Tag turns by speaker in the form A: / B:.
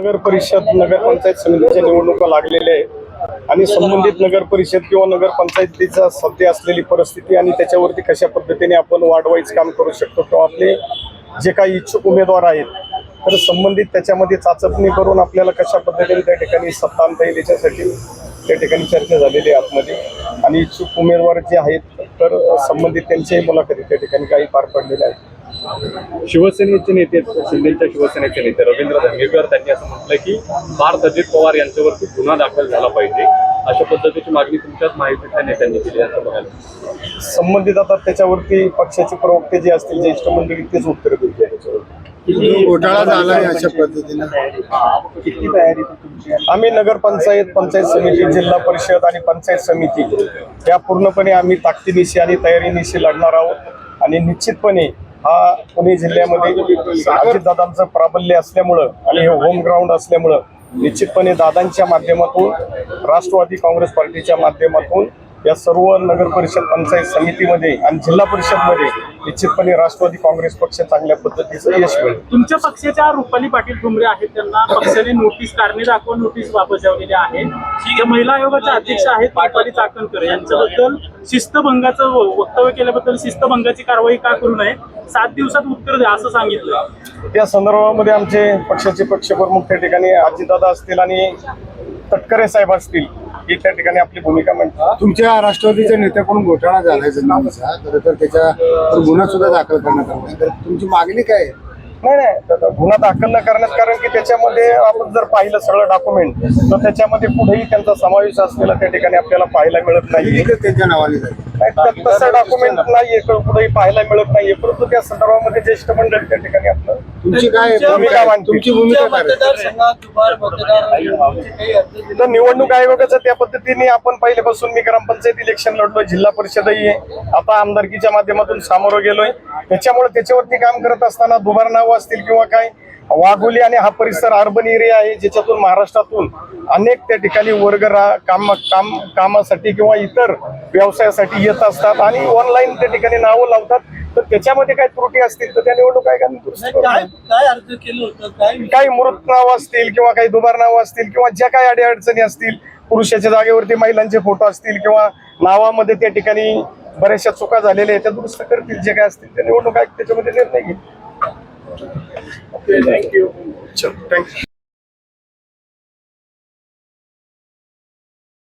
A: नगर परिषद नगरपंचायत समितीच्या निवडणुका लागलेल्या आहेत. आणि संबंधित नगर परिषद किंवा नगरपंचायतीचा सध्या असलेली परिस्थिती आणि त्याच्यावरती कशा पद्धतीने आपण वाढवायचं काम करू शकतो किंवा आपले जे काही इच्छुक उमेदवार आहेत तर संबंधित त्याच्यामध्ये चाचपणी करून आपल्याला कशा पद्धतीने त्या ठिकाणी सत्ता आणता येईल याच्यासाठी त्या ठिकाणी चर्चा झालेली आहे आतमध्ये. आणि इच्छुक उमेदवार जे आहेत तर संबंधित त्यांच्याही मुलाखती त्या ठिकाणी काही पार पडलेल्या आहेत.
B: शिवसेनेचे नेते शिंदेच्या शिवसेनेचे नेते रवींद्र धंगेकर त्यांनी असं म्हटलं की पार्थ अजित पवार यांच्यावरती गुन्हा दाखल झाला पाहिजे. अशा पद्धतीची मागणी तुमच्याच माहितीच्या नेत्यांनी केली असं बघायला
A: संबंधित आता त्याच्यावरती पक्षाचे प्रवक्ते जे असतील ज्येष्ठ मंडळी तेच उत्तर देतील. त्याच्यावरती
C: घोटाळा झालाय अशा पद्धतीनं?
A: किती तयारी आम्ही नगरपंचायत पंचायत समिती जिल्हा परिषद आणि पंचायत समिती या पूर्णपणे आम्ही ताकदीनिशी आणि तयारीनिशी लढणार आहोत. आणि निश्चितपणे हा पुणे जिल्ह्यामध्ये अजितदादांचं प्राबल्य असल्यामुळं आणि हे होम ग्राउंड असल्यामुळं निश्चितपणे दादांच्या माध्यमातून राष्ट्रवादी काँग्रेस पार्टीच्या माध्यमातून या सर्व नगर परिषद पंचायत समितीमध्ये आणि जिल्हा परिषदमध्ये निश्चितपणे राष्ट्रवादी काँग्रेस पक्ष चांगल्या पद्धतीचं यश मिळेल.
D: तुमच्या पक्षाच्या रुपाली पाटील ठुमरे आहेत त्यांना पक्षाने नोटीस कारणे दाखवून नोटीस बजावलेली आहे ज्या महिला आयोगाच्या अध्यक्ष आहेत रुपाली चाकणकर. यांच्याबद्दल शिस्तभंगाचं वक्तव्य केल्याबद्दल शिस्तभंगाची कारवाई का करू नये? सात दिवसात उत्तर द्या असं सांगितलं.
A: त्या संदर्भामध्ये आमचे पक्षाचे पक्षप्रमुख त्या ठिकाणी अजितदादा असतील आणि तटकरे साहेब असतील हे त्या ठिकाणी आपली भूमिका म्हणतात
C: तुमच्या राष्ट्रवादीच्या नेत्याकडून घोटाळा झालाय जमिनीचा तर तर त्याच्या गुन्हा सुद्धा दाखल करण्यात आला तर तुमची मागणी काय आहे?
A: नाही नाही गुन्हा दाखल न करण्यात कारण की त्याच्यामध्ये आपण जर पाहिलं सगळं डॉक्युमेंट तर त्याच्यामध्ये कुठेही त्यांचा समावेश असलेला त्या ठिकाणी आपल्याला पाहायला मिळत नाही.
C: त्यांच्या नावाने
A: तसं डॉक्युमेंट नाहीये कुठेही पाहायला मिळत नाहीये. परंतु त्या संदर्भामध्ये ज्येष्ठ मंडळी त्या ठिकाणी आपलं
C: तुमची काय भूमिका? तुमची भूमिका आहे?
A: तर निवडणूक आयोगाचं त्या पद्धतीने आपण पहिल्यापासून मी ग्रामपंचायत इलेक्शन लढलोय जिल्हा परिषदही आहे. आता आमदारकीच्या माध्यमातून सामोरं गेलोय. त्याच्यामुळे त्याच्यावरती काम करत असताना दुबार नावं असतील किंवा काय वाघोली आणि हा परिसर अर्बन एरिया आहे ज्याच्यातून महाराष्ट्रातून अनेक त्या ठिकाणी वर्ग रा- काम काम कामासाठी किंवा इतर व्यवसायासाठी येत असतात आणि ऑनलाईन त्या ठिकाणी नावं लावतात. तर त्याच्यामध्ये काय त्रुटी असतील तर त्या निवडणूक आयोगाने दुरुस्त
E: नाही,
A: करून
E: काय काय अर्ज केलं होतं? काय
A: काही मृत नाव असतील किंवा काही दुबार नाव असतील किंवा ज्या काही अडीअडचणी असतील पुरुषाच्या जागेवरती महिलांचे फोटो असतील किंवा नावामध्ये त्या ठिकाणी बऱ्याचशा चुका झालेल्या आहेत त्या दुरुस्त करतील जे काय असतील ते निवडणूक आयोग त्याच्यामध्ये निर्णय घेईल थँक्यू थँक्यू